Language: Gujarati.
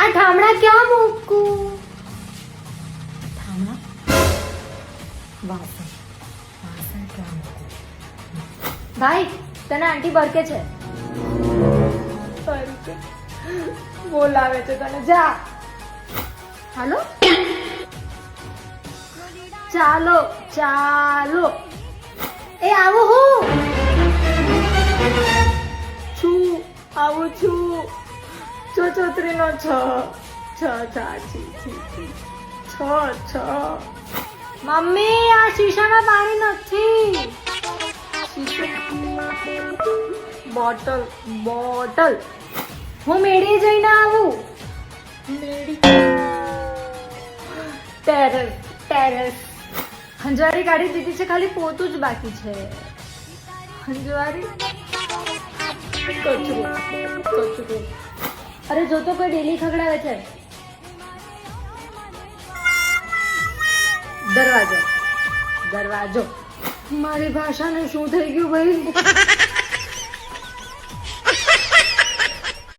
આ ઠામણા ક્યાં મૂકું? ઠામણા વાસણ. વાસણ ક્યાં મૂકું? ભાઈ તને આંટી બરકે છે? બરકે. બોલાવે છે તને. જા. હાલો? ચાલો ચાલો. એ આવો હું. છું આવું છું. છો ચોત્રીનો છ છ છ છી છી છી છ છ મમ્મી આ શીશામાં પાણી નથી બોટલ બોટલ હું મેળીએ જઈને આવું મેળી ટેરેસ ટેરેસ હંજવારી કાઢી દીધી છે ખાલી પોતું જ બાકી છે હંજવારી કચરો કચરો અરે જો તો કોઈ ડેલી ખગડાવે છે. દરવાજો. દરવાજો. મારી ભાષાને શું થઈ ગયું ભાઈ?